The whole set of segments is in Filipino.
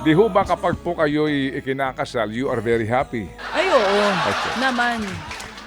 Di ho ba kapag po kayo'y ikinakasal, you are very happy? Ay, oo. Okay. Naman.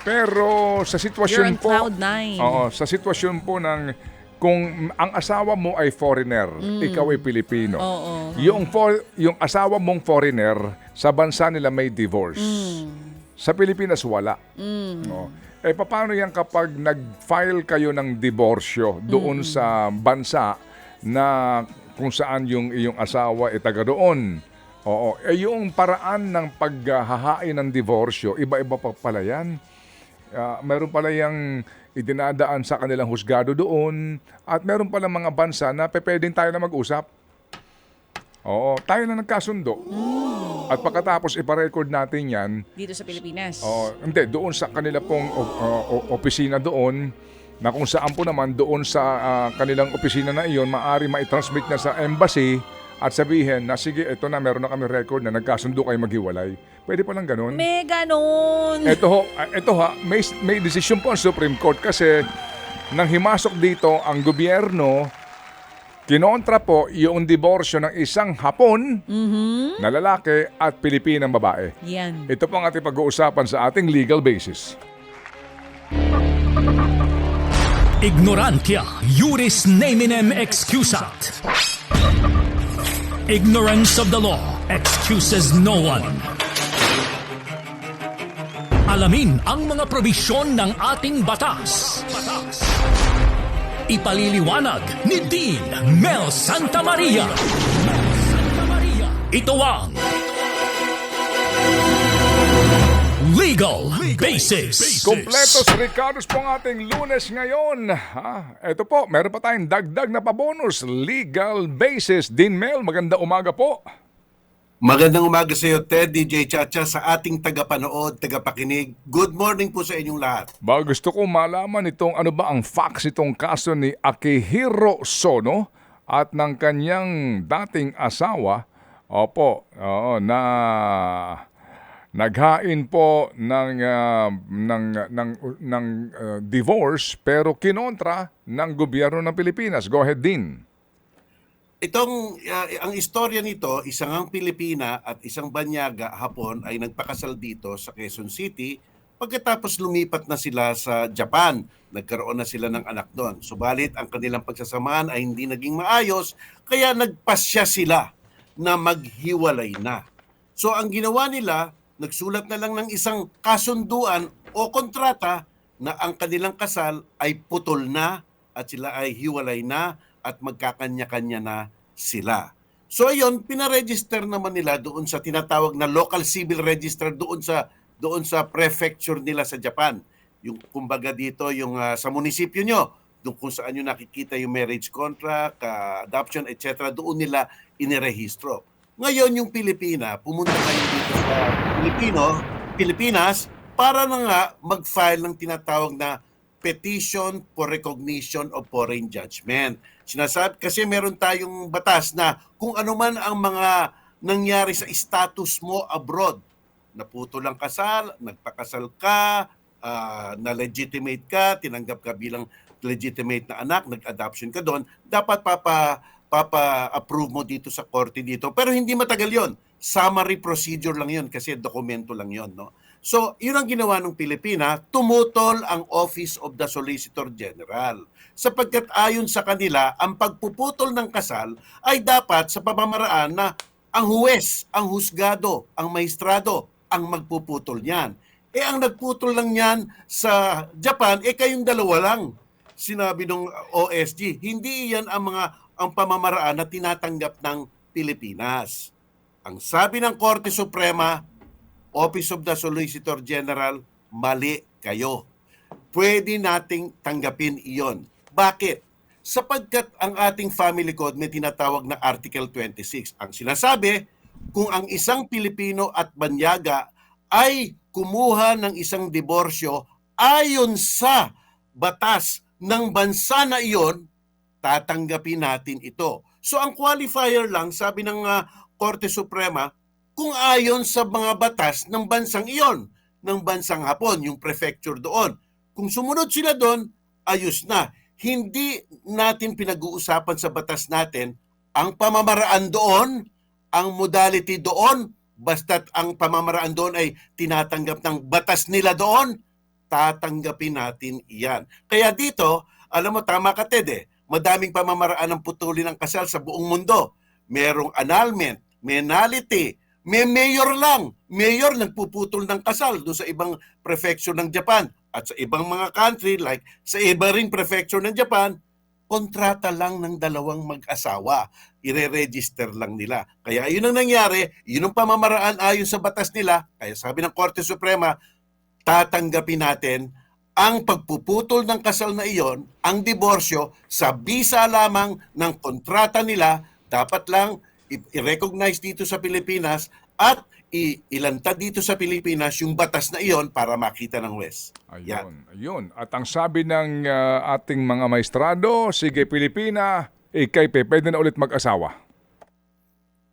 Pero sa You're sitwasyon on po... cloud nine. Oo, sa sitwasyon po ng kung ang asawa mo ay foreigner, ikaw ay Pilipino. Mm. Oo. Yung for, yung asawa mong foreigner, sa bansa nila may divorce. Mm. Sa Pilipinas wala. No. Eh paano yan kapag nag-file kayo ng diborsyo doon Mm. sa bansa na kung saan yung iyong asawa ay taga doon? Oo, eh yung paraan ng paghahain ng diborsyo, iba-iba pa pala yan. Ah, meron pala yung idinadaan sa kanilang husgado doon at meron pala mga bansa na pwedeng tayo na mag-usap. Oo, tayo na nagkasundo. At pagkatapos iparecord natin yan, Dito sa Pilipinas. oh, hindi, doon sa kanila pong o- opisina doon, na kung saan po naman doon sa ah, kanilang opisina na iyon, maaari ma-transmit na sa embassy at sabihin na sige, ito na, meron na kami record na nagkasundo kayo maghiwalay. Pwede pa lang ganun. May ganon. Ito ho, ah, ito ha, may, may desisyon po ang Supreme Court kasi nang himasok dito ang gobyerno, kinontra po yung diborsyo ng isang Hapon na lalaki at Pilipinang babae. Yan. Ito po ang ating pag-uusapan sa ating legal basis. Ignorantia juris neminem excusat. Ignorance of the law excuses no one. Alamin ang mga probisyon ng ating batas. Ipaliliwanag ni Dean Mel Santa Maria. Ito ang Legal Basis. Kompletos Ricardos po ang ating lunes ngayon. Ha? Ito po, meron pa tayong dagdag na pabonus. Legal basis. Din Mel, maganda umaga po. Magandang umaga sa iyo, Ted, DJ Chacha, sa ating tagapanood, tagapakinig. Good morning po sa inyong lahat. Ba, gusto ko malaman itong ano ba ang facts itong kaso ni Akihiro Sono at ng kanyang dating asawa. Opo, oo, na naghain po ng ah, ng ng ng ah, divorce pero kinontra ng gobyerno ng Pilipinas. Go ahead din. Itong, uh, ang istorya nito, isang ang Pilipina at isang Banyaga, Hapon, ay nagpakasal dito sa Quezon City pagkatapos lumipat na sila sa Japan. Nagkaroon na sila ng anak doon. Subalit, ang kanilang pagsasamahan ay hindi naging maayos, kaya nagpasya sila na maghiwalay na. So, ang ginawa nila, nagsulat na lang ng isang kasunduan o kontrata na ang kanilang kasal ay putol na at sila ay hiwalay na at magkakanya-kanya na sila. So ayun, pinaregister naman nila doon sa tinatawag na local civil register doon sa doon sa prefecture nila sa Japan. Yung kumbaga dito yung ah, sa munisipyo nyo, doon kung saan nyo nakikita yung marriage contract, ah, adoption, etc. doon nila inirehistro. Ngayon yung Pilipina, pumunta kayo dito sa Pilipino, Pilipinas para na nga mag-file ng tinatawag na petition for recognition of foreign judgment. Sinasabi kasi meron tayong batas na kung ano man ang mga nangyari sa status mo abroad, naputo lang kasal, nagpakasal ka, ah, na-legitimate ka, tinanggap ka bilang legitimate na anak, nag-adoption ka doon, dapat papa papa-approve mo dito sa korte dito. Pero hindi matagal yon. Summary procedure lang yon kasi dokumento lang yon. No? So, yun ang ginawa ng Pilipina, tumutol ang Office of the Solicitor General. Sapagkat ayon sa kanila, ang pagpuputol ng kasal ay dapat sa pamamaraan na ang huwes, ang husgado, ang maestrado ang magpuputol niyan. Eh ang nagputol lang niyan sa Japan, eh kayong dalawa lang. Sinabi ng OSG, hindi iyan ang mga ang pamamaraan na tinatanggap ng Pilipinas. Ang sabi ng Korte Suprema, Office of the Solicitor General, mali kayo. Pwede nating tanggapin iyon. Bakit? Sapagkat ang ating family code may tinatawag na Article 26. Ang sinasabi, kung ang isang Pilipino at Banyaga ay kumuha ng isang diborsyo ayon sa batas ng bansa na iyon, tatanggapin natin ito. So ang qualifier lang, sabi ng ah, Korte Suprema, kung ayon sa mga batas ng bansang iyon, ng bansang Hapon, yung prefecture doon. Kung sumunod sila doon, ayos na. Hindi natin pinag-uusapan sa batas natin ang pamamaraan doon ang modality doon, basta't ang pamamaraan doon ay tinatanggap ng batas nila doon, tatanggapin natin iyan. Kaya dito, alam mo, tama ka Ted eh, madaming pamamaraan ng putulin ng kasal sa buong mundo. Merong annulment, may nullity, may mayor lang. Mayor nagpuputol ng kasal doon sa ibang prefecture ng Japan at sa ibang mga country like sa iba ring prefecture ng Japan, kontrata lang ng dalawang mag-asawa. Ire-register lang nila. Kaya yun ang nangyari, yun ang pamamaraan ayon sa batas nila. Kaya sabi ng Korte Suprema, tatanggapin natin ang pagpuputol ng kasal na iyon, ang diborsyo, sa bisa lamang ng kontrata nila, dapat lang i-recognize dito sa Pilipinas at i- ilantad dito sa Pilipinas yung batas na iyon para makita ng West. Yan. Ayun, ayun. At ang sabi ng ah, ating mga maestrado, sige Pilipina, ikay pe, pwede na ulit mag-asawa.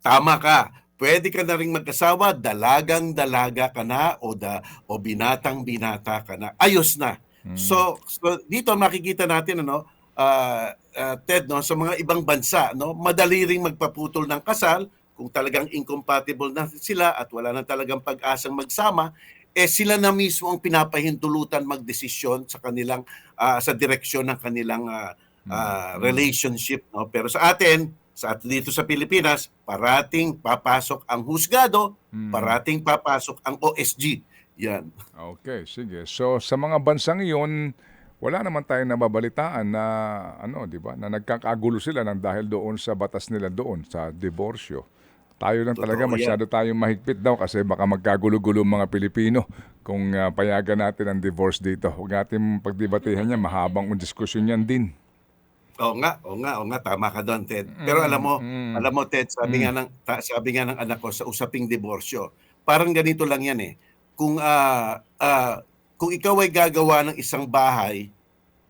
Tama ka. Pwede ka na rin mag-asawa, dalagang-dalaga ka na o, da, o binatang-binata ka na. Ayos na. So, so dito makikita natin ano, ah, ah, Ted no, sa mga ibang bansa no, madali ring magpaputol ng kasal kung talagang incompatible na sila at wala na talagang pag-asang magsama, eh sila na mismo ang pinapahintulutan magdesisyon sa kanilang ah, sa direksyon ng kanilang ah, ah, relationship no. Pero sa atin, sa at dito sa Pilipinas, parating papasok ang husgado, parating papasok ang OSG. Yan. Okay, sige. So sa mga bansang iyon, wala naman tayong nababalitaan na ano, 'di ba? Na nagkakagulo sila ng dahil doon sa batas nila doon sa diborsyo. Tayo lang Totoo talaga yan. masyado tayong mahigpit daw kasi baka magkagulo-gulo mga Pilipino kung ah, payagan natin ang divorce dito. Huwag natin pagdibatihan yan, mahabang ang diskusyon yan din. Oo nga, oo nga, oo nga, tama ka doon, Ted. Pero alam mo, mm. alam mo, Ted, sabi nga ng ta- sabi nga ng anak ko sa usaping diborsyo, parang ganito lang 'yan eh. Kung ah ah, kung ikaw ay gagawa ng isang bahay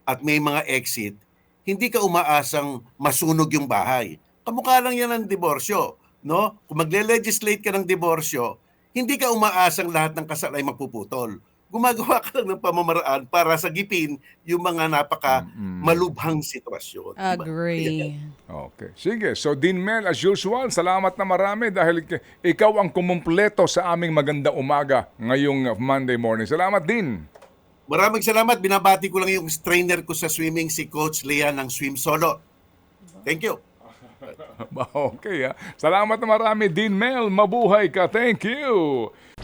at may mga exit, hindi ka umaasang masunog yung bahay. Kamukha lang 'yan ng diborsyo, no? Kung magle-legislate ka ng diborsyo, hindi ka umaasang lahat ng kasal ay magpuputol. Gumagawa ka lang ng pamamaraan para sagipin yung mga napaka malubhang sitwasyon. Diba? Agree. Okay. Sige. So, Dean Mel, as usual, salamat na marami dahil k- ikaw ang kumumpleto sa aming maganda umaga ngayong Monday morning. Salamat, Dean. Maraming salamat. Binabati ko lang yung trainer ko sa swimming, si Coach Leah ng Swim Solo. Thank you. Okay, ah. Salamat na marami, Dean Mel. Mabuhay ka. Thank you.